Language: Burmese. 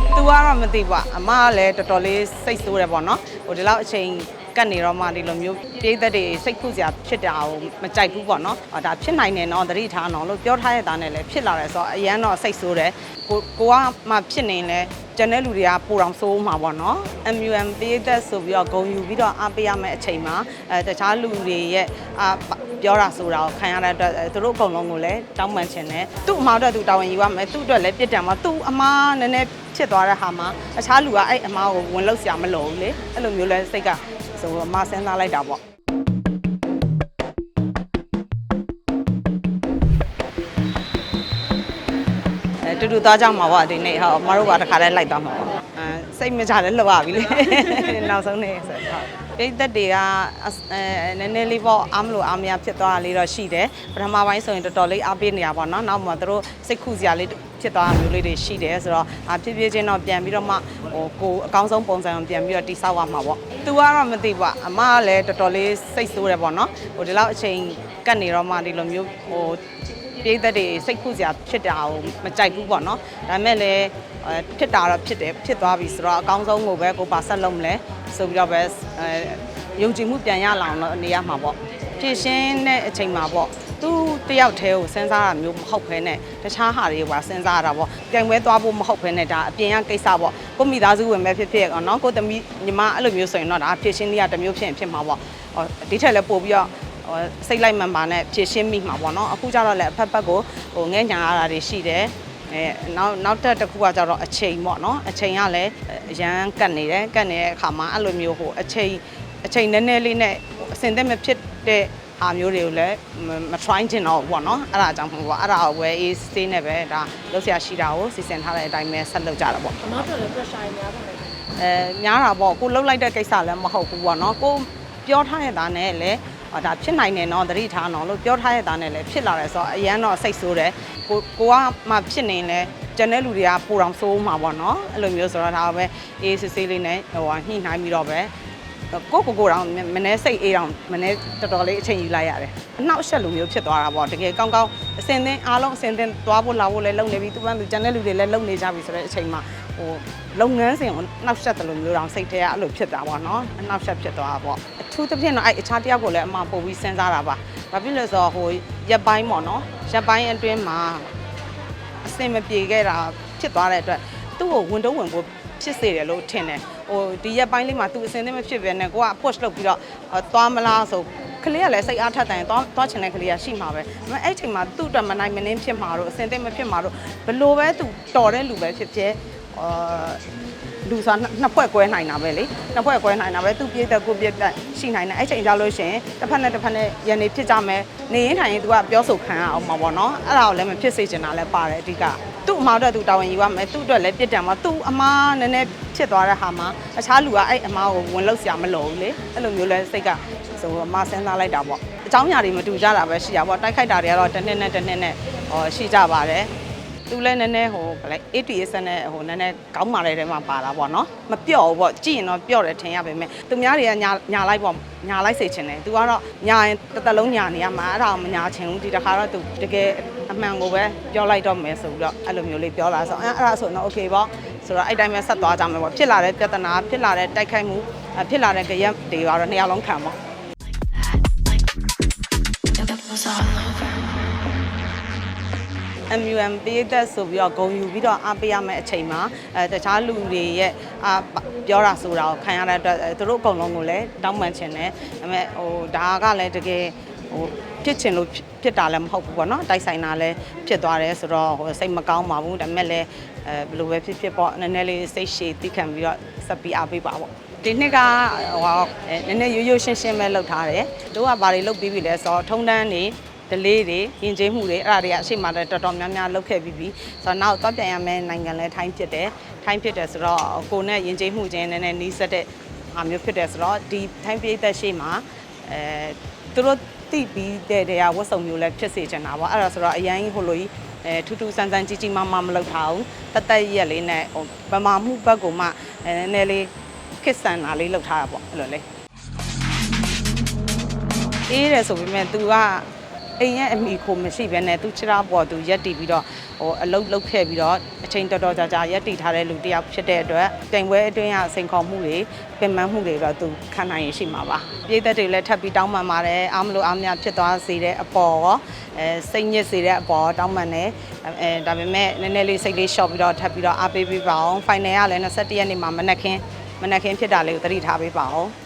သူကတော့မသိပါအမကလည်းတော်တော်လေးစိတ်ဆိုးတယ်ပေါ့နော်ဟိုဒီလောက်အချိန်ကတ်နေတော့မှဒီလိုမျိုးပြိသက်တွေစိတ်ခုစရာဖြစ်တာကိုမကြိုက်ဘူးပေါ့နော်ဟောဒါဖြစ်နိုင်တယ်နော်သတိထားအောင်လို့ပြောထားရတဲ့သားနဲ့လည်းဖြစ်လာတယ်ဆိုတော့အရန်တော့စိတ်ဆိုးတယ်ကိုကိုကမှဖြစ်နေလဲကျန်တဲ့လူတွေကပိုတောင်ဆိုးမှာပေါ့နော် MUM ပြိသက်ဆိုပြီးတော့ဂုံယူပြီးတော့အားပေးရမယ့်အချိန်မှာအဲတခြားလူတွေရဲ့အာပြောတာဆိုတာကိုခံရတဲ့အတွက်အဲသူတို့အကုန်လုံးကိုလည်းတောင်းပန်ချင်တယ်သူ့အမားအတွက်သူတာဝန်ယူရမယ်သူ့အတွက်လည်းပြစ်ဒဏ်မှာသူ့အမားနည်းနည်း ဖြစ်သွားတဲ့ဟာမှာအခြားလူကအဲ့အမားကိုဝင်လို့ဆရာမလိုဘူးလေအဲ့လိုမျိုးလဲစိတ်ကဆိုအမားစဉ်းစားလိုက်တာပေါ့အဲတူတူသွားကြမှာပေါ့ဒီနေ့ဟုတ်မတို့ကတခါလဲလိုက်သွားမှာပေါ့အဲစိတ်မကြလဲလှုပ်ရပြီလေနောက်ဆုံးနေဆိုတော့ပိတ်သက်တွေကအဲနည်းနည်းလေးပေါ့အားမလို့အားမရဖြစ်သွားတာလေးတော့ရှိတယ်ပထမပိုင်းဆိုရင်တော်တော်လေးအားပေးနေတာပေါ့နော်နောက်မှသူတို့စိတ်ခုစရာလေး ဖြစ်သွားတာမျိုးလေးတွေရှိတယ်ဆိုတော့အဖြစ်ဖြစ်ချင်းတော့ပြန်ပြီးတော့မှဟိုကိုအကောင်းဆုံးပုံစံကိုပြန်ပြီးတော့တိဆောက်ရမှာပေါ့သူကတော့မသိပါအမကလည်းတော်တော်လေးစိတ်ဆိုးတယ်ပေါ့နော်ဟိုဒီလောက်အချိန်ကတ်နေတော့မှဒီလိုမျိုးဟိုပြိသက်တွေစိတ်ခုစရာဖြစ်တာကိုမကြိုက်ဘူးပေါ့နော်ဒါပေမဲ့လည်းအဲဖြစ်တာတော့ဖြစ်တယ်ဖြစ်သွားပြီဆိုတော့အကောင်းဆုံးကိုပဲကိုပါဆက်လုပ်မလဲဆိုပြီးတော့ပဲအဲယုံကြည်မှုပြန်ရလာအောင်တော့နေရမှာပေါ့ဖြည့်ရှင်းတဲ့အချိန်မှာပေါ့ သူတယောက်တည်းကိုစဉ်းစားတာမျိုးမဟုတ်ဘဲနဲ့တခြားဟာတွေကပါစဉ်းစားရတာပေါ့ကြံပွဲသွားဖို့မဟုတ်ဘဲနဲ့ဒါအပြင်ကကိစ္စပေါ့ကိုမိသားစုဝင်ပဲဖြစ်ဖြစ်အောင်နော်ကိုသမီးညီမအဲ့လိုမျိုးဆိုရင်တော့ဒါဖြည့်ရှင်းလေးကတစ်မျိုးဖြစ်ရင်ဖြစ်မှာပေါ့ဟောဒီထက်လည်းပို့ပြီးတော့ဟိုစိတ်လိုက်မှန်ပါနဲ့ဖြည့်ရှင်းမိမှာပေါ့နော်အခုကျတော့လည်းအဖက်ဖက်ကိုဟိုငဲ့ညာရတာတွေရှိတယ်အဲနောက်နောက်တက်တစ်ခုကကျတော့အချိန်ပေါ့နော်အချိန်ကလည်းအရန်ကတ်နေတယ်ကတ်နေတဲ့အခါမှာအဲ့လိုမျိုးဟိုအချိန်အချိန်နည်းနည်းလေးနဲ့အစင်သက်မဖြစ်တဲ့ ဟာမျိုးတွေကိုလည်းမ try ချင်တော့ဘူးပေါ့နော်အဲ့ဒါကြောင့်မို့ပေါ့အဲ့ဒါကိုပဲအေးစေးနဲ့ပဲဒါလုပ်ဆရာရှိတာကိုစီစဉ်ထားတဲ့အတိုင်းပဲဆက်လုပ်ကြတာပေါ့အမတို့လည်း pressure များပါလေအဲများတာပေါ့ကိုလှုပ်လိုက်တဲ့ကိစ္စလည်းမဟုတ်ဘူးပေါ့နော်ကိုပြောထားရတာနဲ့လည်းဟောဒါဖြစ်နိုင်တယ်နော်သတိထားအောင်လို့ပြောထားရတာနဲ့လည်းဖြစ်လာတယ်ဆိုတော့အရန်တော့စိတ်ဆိုးတယ်ကိုကိုကမှဖြစ်နေလဲကျန်တဲ့လူတွေကပိုတောင်ဆိုးမှာပေါ့နော်အဲ့လိုမျိုးဆိုတော့ဒါပဲအေးစစ်စစ်လေးနဲ့ဟိုညှိနှိုင်းပြီးတော့ပဲ ကိုကိုကိုတောင်မနေ့စိတ်အေးတောင်မနေ့တော်တော်လေးအချိန်ယူလိုက်ရတယ်အနောက်အရှက်လိုမျိုးဖြစ်သွားတာပေါ့တကယ်ကောင်းကောင်းအစင်သင်းအားလုံးအစင်သင်းသွားဖို့လာဖို့လည်းလုပ်နေပြီသူကသူကျန်တဲ့လူတွေလည်းလုပ်နေကြပြီဆိုတဲ့အချိန်မှာဟိုလုပ်ငန်းစဉ်ကိုနောက်ဆက်တယ်လို့မျိုးတောင်စိတ်ထဲကအဲ့လိုဖြစ်တာပေါ့နော်အနောက်ဆက်ဖြစ်သွားတာပေါ့အထူးသဖြင့်တော့အဲ့အခြားတယောက်ကိုလည်းအမှပို့ပြီးစဉ်းစားတာပါဘာဖြစ်လဲဆိုတော့ဟိုရက်ပိုင်းပေါ့နော်ရက်ပိုင်းအတွင်းမှာအစင်မပြေခဲ့တာဖြစ်သွားတဲ့အတွက်သူ့ကိုဝင်တော့ဝင်ဖို့ဖြစ်စေတယ်လို့ထင်တယ် ဟိုဒီရက်ပိုင်းလေးမှာသူအစင်သင်းမဖြစ်ပဲနဲ့ကိုက push လုပ်ပြီးတော့ဟိုသွားမလားဆိုကလေးကလည်းစိတ်အားထက်တယ်သွားသွားချင်တဲ့ကလေးကရှိမှာပဲဒါပေမဲ့အဲ့အချိန်မှာသူ့အတွက်မနိုင်မနှင်းဖြစ်မှာတော့အစင်သင်းမဖြစ်မှာတော့ဘလို့ပဲသူတော်တဲ့လူပဲဖြစ်ဖြစ်အာ လူစားနှစ်ဖွဲ့ကွဲနိုင်တာပဲလေနှစ်ဖွဲ့ကွဲနိုင်တာပဲသူပြည့်တဲ့ကိုပြည့်တဲ့ရှိနိုင်တယ်အဲ့ချိန်ကြလို့ရှရင်တစ်ဖက်နဲ့တစ်ဖက်နဲ့ရန်နေဖြစ်ကြမယ်နေရင်ထိုင်ရင်သူကပြောဆိုခံရအောင်မှာပေါ့နော်အဲ့ဒါကိုလည်းမဖြစ်စေချင်တာလည်းပါတယ်အဓိကသူ့အမားအတွက်သူတာဝန်ယူရမယ်သူ့အတွက်လည်းပြစ်ဒဏ်မှာသူ့အမားနည်းနည်းဖြစ်သွားတဲ့ဟာမှာအခြားလူကအဲ့အမားကိုဝင်လို့ဆရာမလိုဘူးလေအဲ့လိုမျိုးလဲစိတ်ကဆိုအမားစဉ်းစားလိုက်တာပေါ့အเจ้าညာတွေမတူကြတာပဲရှိတာပေါ့တိုက်ခိုက်တာတွေကတော့တစ်နှစ်နဲ့တစ်နှစ်နဲ့ဟောရှိကြပါတယ် သူလည်းနည်းနည်းဟိုဗလဲ ATS နဲ့ဟိုနည်းနည်းကောင်းမာတဲ့ထဲမှာပါတာပေါ့နော်မပြော့ဘူးပေါ့ကြည့်ရင်တော့ပြော့တယ်ထင်ရပါပဲသူများတွေကညာညာလိုက်ပေါ့ညာလိုက်စေချင်တယ်သူကတော့ညာရင်တစ်သက်လုံးညာနေရမှာအဲ့ဒါကိုမညာချင်ဘူးဒီတစ်ခါတော့သူတကယ်အမှန်ကိုပဲပြောလိုက်တော့မယ်ဆိုပြီးတော့အဲ့လိုမျိုးလေးပြောလာဆိုအဲ့အဲ့ဒါဆိုတော့ okay ပေါ့ဆိုတော့အဲ့တိုင်းပဲဆက်သွားကြမယ်ပေါ့ဖြစ်လာတဲ့ပြဿနာဖြစ်လာတဲ့တိုက်ခိုက်မှုအဲ့ဖြစ်လာတဲ့ကြရက်တွေကတော့နှစ်ယောက်လုံးခံပေါ့ It was all over. MUM ပေးသက်ဆိုပြီးတော့ဂုံယူပြီးတော့အားပေးရမယ့်အချိန်မှာအဲတခြားလူတွေရဲ့အာပြောတာဆိုတာကိုခံရတဲ့အတွက်အဲသူတို့အကုန်လုံးကိုလည်းတောင်းပန်ချင်တယ်ဒါပေမဲ့ဟိုဒါကလည်းတကယ်ဟိုဖြစ်ချင်လို့ဖြစ်တာလည်းမဟုတ်ဘူးပေါ့နော်တိုက်ဆိုင်တာလည်းဖြစ်သွားတယ်ဆိုတော့ဟိုစိတ်မကောင်းပါဘူးဒါပေမဲ့လည်းအဲဘယ်လိုပဲဖြစ်ဖြစ်ပေါ့နည်းနည်းလေးစိတ်ရှည်တိခံပြီးတော့ဆက်ပြီးအားပေးပါပေါ့ဒီနှစ်ကဟိုဟာအဲနည်းနည်းရိုးရိုးရှင်းရှင်းပဲလုပ်ထားတယ်တို့ကဘာတွေလုပ်ပြီးပြီလဲဆိုတော့ထုံတန်းနေ ဒလေးတွေယဉ်ကျေးမှုတွေအဲ့ဒါတွေကအရှိမလည်းတော်တော်များများလုပ်ခဲ့ပြီးပြီဆိုတော့နောက်တော့ပြန်ရမယ့်နိုင်ငံလဲထိုင်းဖြစ်တယ်ထိုင်းဖြစ်တယ်ဆိုတော့ကိုနဲ့ယဉ်ကျေးမှုချင်းနည်းနည်းနီးစပ်တဲ့ဟာမျိုးဖြစ်တယ်ဆိုတော့ဒီထိုင်းပြည်သက်ရှိမှာအဲသူတို့တိပြီးတဲ့တရားဝတ်စုံမျိုးလဲဖြစ်စေချင်တာပေါ့အဲ့ဒါဆိုတော့အရင်ဟိုလိုကြီးအဲထူးထူးဆန်းဆန်းကြီးကြီးမားမားမလုပ်ထားဘူးတတ်တတ်ရက်လေးနဲ့ဟိုဗမာမှုဘက်ကိုမှအဲနည်းနည်းလေးခစ်ဆန်တာလေးလုပ်ထားတာပေါ့အဲ့လိုလေအေးတယ်ဆိုပေမဲ့ तू က အိမ်ရဲ့အမိခိုမရှိဘဲနဲ့ तू ခြေထောက်ပေါ် तू ရက်တည်ပြီးတော့ဟဟိုအလုတ်လုတ်ခဲ့ပြီးတော့အချိန်တော်တော်ကြာကြာရက်တည်ထားတဲ့လူတစ်ယောက်ဖြစ်တဲ့အတွက်တိုင်ပွဲအတွင်းကစိန်ခေါ်မှုတွေပြင်ပန်းမှုတွေတော့သူခံနိုင်ရရှိမှာပါပြည်သက်တွေလည်းထပ်ပြီးတောင်းပန်ပါတယ်အားမလို့အားမရဖြစ်သွားစေတဲ့အပေါ်ရောအဲစိတ်ညစ်စေတဲ့အပေါ်တောင်းပန်တယ်အဲဒါပေမဲ့နည်းနည်းလေးစိတ်လေးလျှော့ပြီးတော့ထပ်ပြီးတော့အားပေးပေးပါအောင် final ကလည်း21ရက်နေ့မှာမနက်ခင်းမနက်ခင်းဖြစ်တာလေးကိုသတိထားပေးပါအောင်